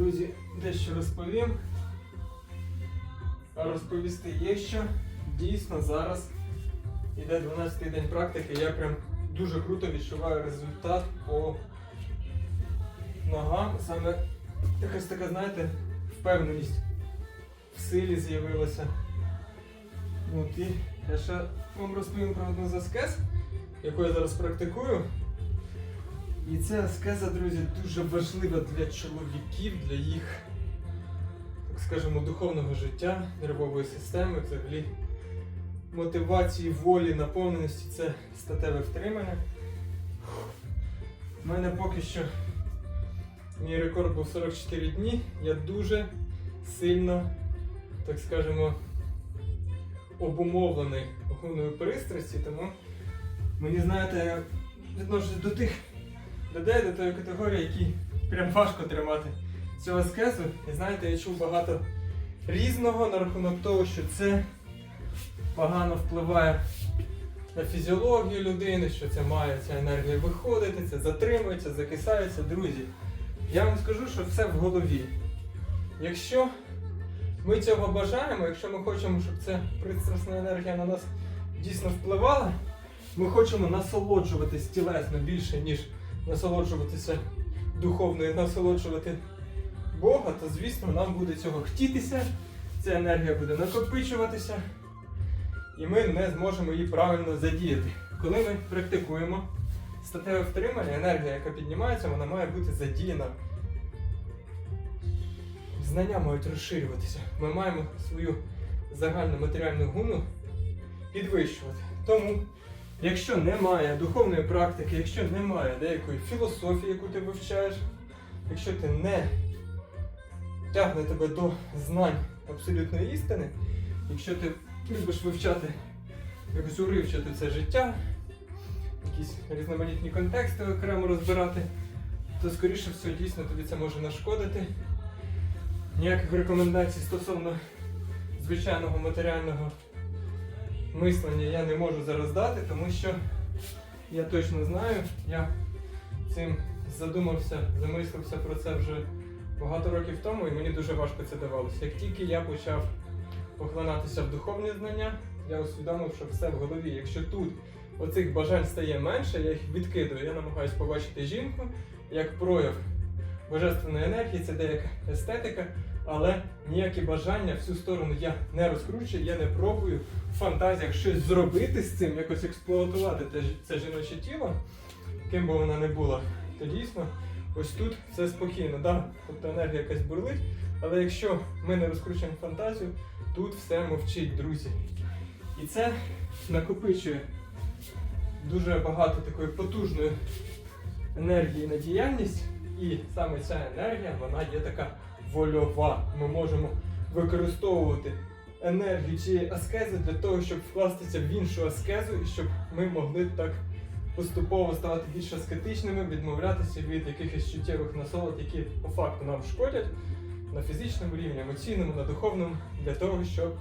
Друзі, дещо розповім. Розповісти є що. Дійсно, зараз іде 12-й день практики, я прям дуже круто відчуваю результат по ногам. Саме якась така, знаєте, впевненість в силі з'явилася. От і я ще вам розповім про одну з аскез, яку я зараз практикую. І ця аскеза, друзі, дуже важлива для чоловіків, для їх, так скажемо, духовного життя, нервової системи, взагалі мотивації, волі, наповненості це статеве втримання. У мене поки що мій рекорд був 44 дні. Я дуже сильно, так скажемо, обумовлений гуною пристрасті, тому мені, знаєте, я відношусь до тих людей, до тої категорії, які прям важко тримати цю аскезу. І знаєте, я чув багато різного на рахунок того, що це погано впливає на фізіологію людини, що це має ця енергія виходити, це затримується, закисається. Друзі, я вам скажу, що все в голові. Якщо ми цього бажаємо, якщо ми хочемо, щоб ця пристрасна енергія на нас дійсно впливала, ми хочемо насолоджуватись тілесно більше, ніж насолоджуватися духовно і насолоджувати Бога, то звісно нам буде цього хотітися, ця енергія буде накопичуватися, і ми не зможемо її правильно задіяти. Коли ми практикуємо статеве втримання, енергія, яка піднімається, вона має бути задіяна. Знання мають розширюватися. Ми маємо свою загальну матеріальну гуну підвищувати. Тому Якщо немає духовної практики, якщо немає деякої філософії, яку ти вивчаєш, якщо ти не тягне тебе до знань абсолютної істини, якщо ти любиш вивчати якось уривчати це життя, якісь різноманітні контексти окремо розбирати, то скоріше всього дійсно тобі це може нашкодити. Ніяких рекомендацій стосовно звичайного матеріального мислення я не можу зараз дати, тому що я точно знаю, я цим задумався, замислився про це вже багато років тому, і мені дуже важко це давалося. Як тільки я почав поглинатися в духовні знання, я усвідомив, що все в голові. Якщо тут оцих бажань стає менше, я їх відкидую. Я намагаюся побачити жінку як прояв божественної енергії, це деяка естетика, але ніякі бажання в цю сторону я не розкручую, я не пробую в фантазіях щось зробити з цим, якось експлуатувати те, це жіноче тіло, ким би вона не була, то дійсно ось тут все спокійно. Да? Тобто енергія якась бурлить, але якщо ми не розкручуємо фантазію, тут все мовчить, друзі. І це накопичує дуже багато такої потужної енергії на діяльність, і саме ця енергія, вона є така вольова. Ми можемо використовувати енергію цієї аскези для того, щоб вкластися в іншу аскезу, і щоб ми могли так поступово ставати більш аскетичними, відмовлятися від якихось чуттєвих насолод, які по факту нам шкодять на фізичному рівні, емоційному, на духовному, для того, щоб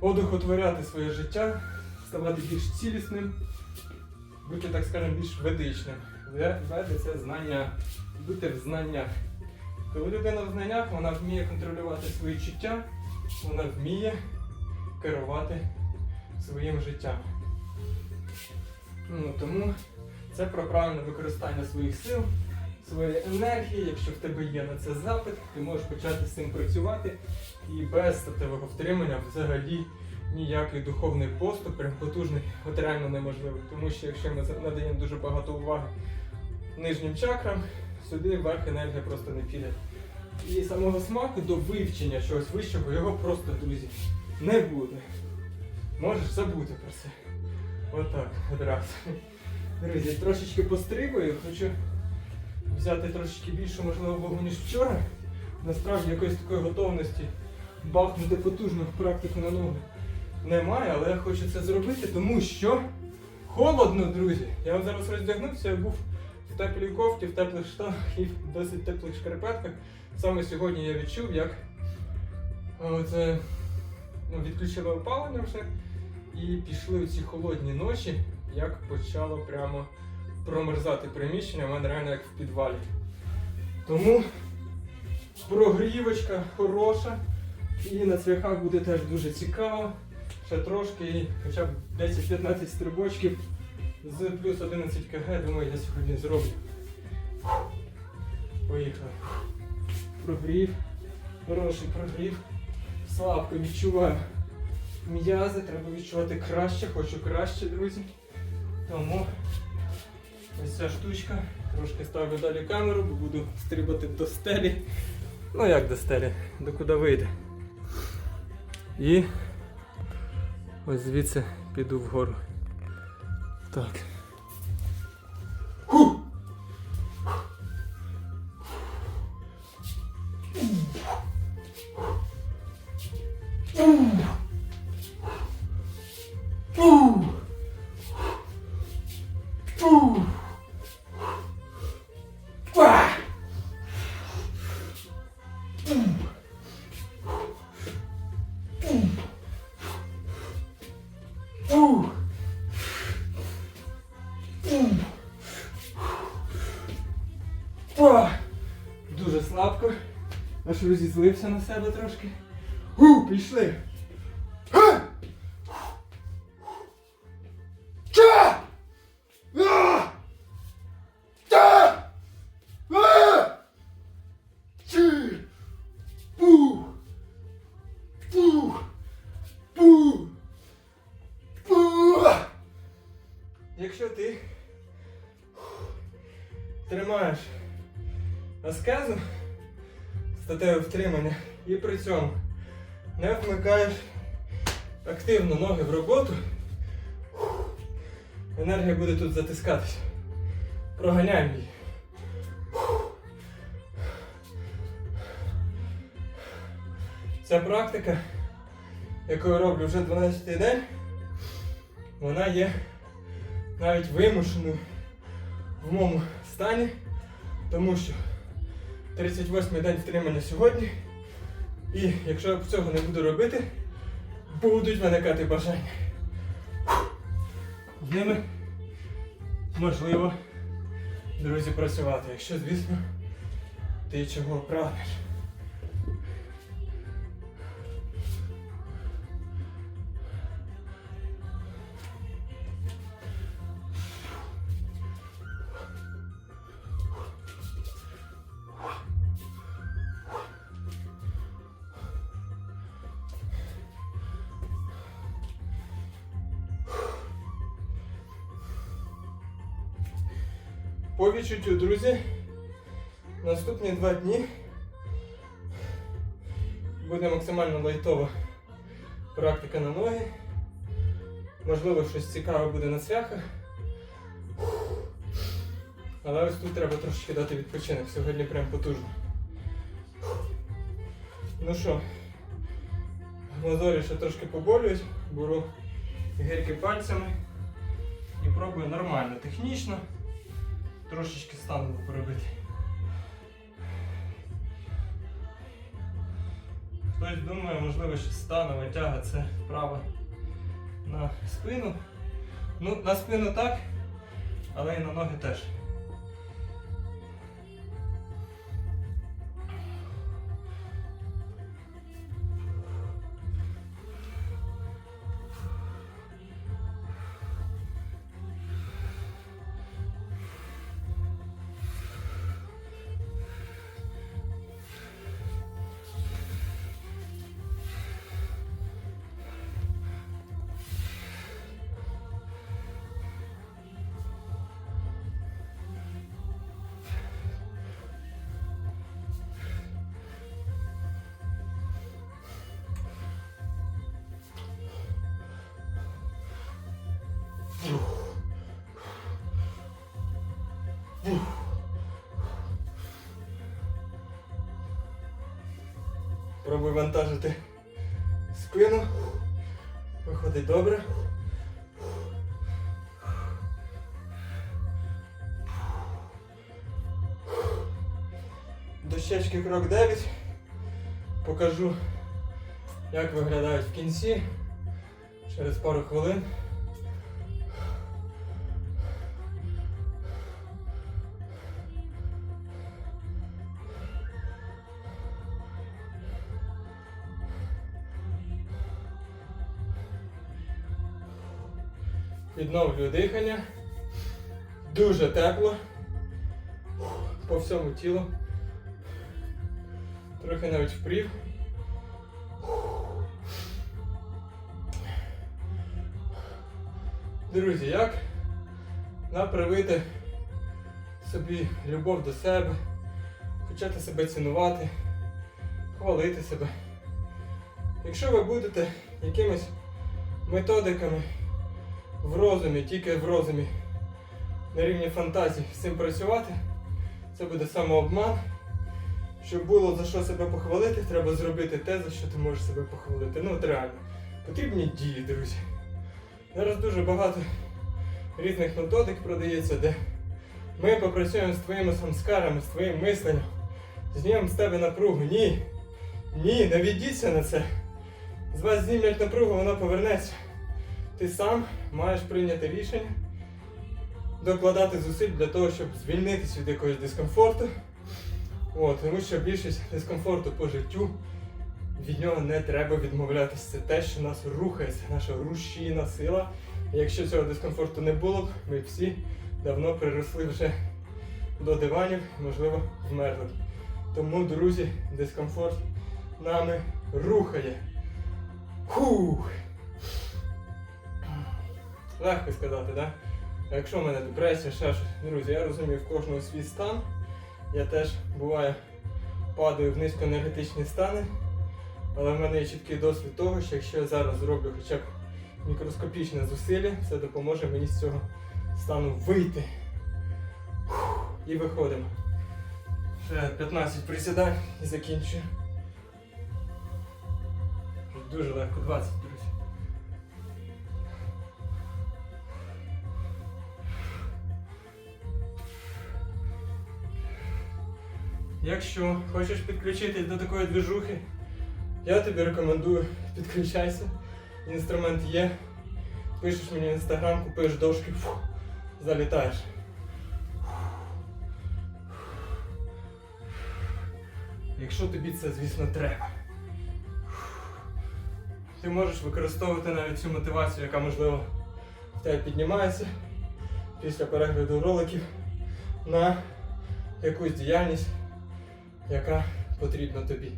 одухотворяти своє життя, ставати більш цілісним, бути, так скажемо, більш ведичним. Ве- Веди це знання, бути в знаннях. Коли людина в знаннях, вона вміє контролювати свої чуття, вона вміє керувати своїм життям. Ну, тому це про правильне використання своїх сил, своєї енергії. Якщо в тебе є на це запит, ти можеш почати з цим працювати. І без статевого втримання взагалі ніякий духовний поступ, прям потужний, от реально неможливий. Тому що якщо ми надаємо дуже багато уваги нижнім чакрам, сюди вверх енергія просто не піде. І самого смаку до вивчення чогось вищого його просто, друзі, не буде. Можеш забути про це. Отак, одразу. Друзі, трошечки пострибую, хочу взяти трошечки більшу, можливо, вагу, ніж вчора. Насправді якоїсь такої готовності бахнути потужну практику на ноги немає, але я хочу це зробити, тому що холодно, друзі. Я от зараз роздягнувся, я був в теплій кофті, в теплих штанах і в досить теплих шкарпетках. Саме сьогодні я відчув, як е, ну, відключили опалення вже і пішли ці холодні ночі, як почало прямо промерзати приміщення, в мене реально як в підвалі. Тому прогрівочка хороша. І на цвяхах буде теж дуже цікаво. Ще трошки, хоча б 10-15 стрибочків з плюс 11 кг, думаю, я сьогодні зроблю. Поїхали. Прогрів. Хороший прогрів. Слабко відчуваю м'язи, треба відчувати краще, хочу краще, друзі. Тому ось ця штучка. Трошки ставлю далі камеру, бо буду стрибати до стелі. Ну як до стелі, до куди вийде. І ось звідси піду вгору. Так. Ху! Аж розізлився на себе трошки. Гу, пішли. Якщо ти тримаєш аскезу, статеве втримання, і при цьому не вмикаєш активно ноги в роботу, енергія буде тут затискатися. Проганяємо її. Ця практика, яку я роблю вже 12-й день, вона є навіть вимушеною в моєму стані, тому що 38-й день втримання сьогодні. І якщо я цього не буду робити, будуть виникати бажання. З ними можливо, друзі, працювати, якщо, звісно, ти чого прагнеш. По відчуттю, друзі, наступні два дні буде максимально лайтова практика на ноги. Можливо, щось цікаве буде на цвяхах. Але ось тут треба трошки дати відпочинок. Сьогодні прям потужно. Ну що, мозолі ще трошки поболюють, беру гірки пальцями і пробую нормально, технічно трошечки стану поробити. Хтось думає, можливо, що станова тяга це вправа на спину. Ну, на спину так, але і на ноги теж. Пробуй вантажити спину. Виходить добре. Дощечки крок 9. Покажу, як виглядають в кінці через пару хвилин. Відновлюю дихання. Дуже тепло. По всьому тілу. Трохи навіть впрів. Друзі, як направити собі любов до себе, почати себе цінувати, хвалити себе. Якщо ви будете якимись методиками в розумі, тільки в розумі, на рівні фантазії з цим працювати, це буде самообман. Щоб було за що себе похвалити, треба зробити те, за що ти можеш себе похвалити. Ну от реально. Потрібні дії, друзі. Зараз дуже багато різних методик продається, де ми попрацюємо з твоїми самскарами, з твоїм мисленням, знімемо з тебе напругу. Ні. Ні, не ведіться на це. З вас знімлять напругу, вона повернеться. Ти сам маєш прийняти рішення, докладати зусиль для того, щоб звільнитися від якогось дискомфорту. От, тому що більшість дискомфорту по життю від нього не треба відмовлятися. Це те, що нас рухається, наша рушійна сила. І якщо цього дискомфорту не було б, ми всі давно приросли вже до диванів, можливо, вмерли. Тому, друзі, дискомфорт нами рухає. Хух! Легко сказати. Да? А якщо в мене депресія, ще щось. Друзі, я розумію в кожного свій стан. Я теж буває падаю в низькоенергетичні стани, але в мене є чіткий досвід того, що якщо я зараз зроблю хоча б мікроскопічне зусилля, це допоможе мені з цього стану вийти. І виходимо. Ще 15 присідань і закінчую. Дуже легко, 20, Якщо хочеш підключитись до такої движухи, я тобі рекомендую підключайся. Інструмент є. Пишеш мені в інстаграм, купуєш дошки, фу, залітаєш. Якщо тобі це, звісно, треба. Ти можеш використовувати навіть цю мотивацію, яка можливо в тебе піднімається після перегляду роликів на якусь діяльність яка потрібна тобі.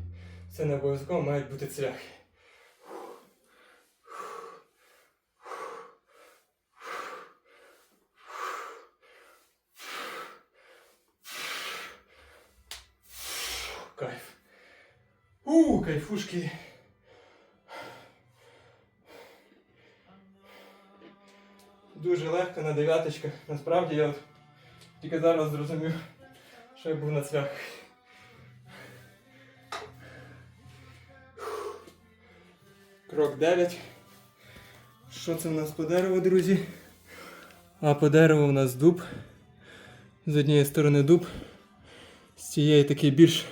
Це не обов'язково мають бути цвяхи. Кайф. У, кайфушки. Дуже легко на дев'яточках. Насправді я от тільки зараз зрозумів, що я був на цвяхах. Крок 9. Що це в нас по дереву, друзі? А по дереву у нас дуб. З однієї сторони дуб, з цієї такий більш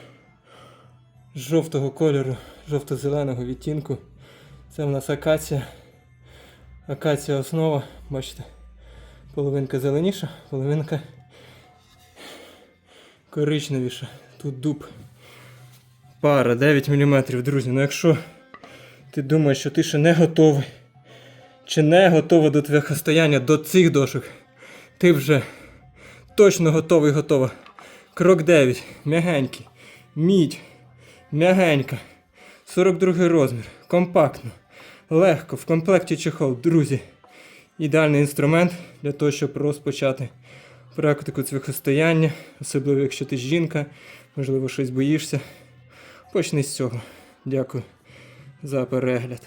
жовтого кольору, жовто-зеленого відтінку. Це в нас акація. Акація основа, бачите, половинка зеленіша, половинка коричневіша. Тут дуб. Пара 9 мм, друзі. Ну якщо ти думаєш, що ти ще не готовий, чи не готова до твоєго до цих дошок, ти вже точно готовий готова. Крок 9. М'ягенький. Мідь. М'ягенька. 42 розмір. Компактно. Легко. В комплекті чехол. Друзі. Ідеальний інструмент для того, щоб розпочати практику цвяхостояння, особливо якщо ти жінка, можливо, щось боїшся. Почни з цього. Дякую за перегляд.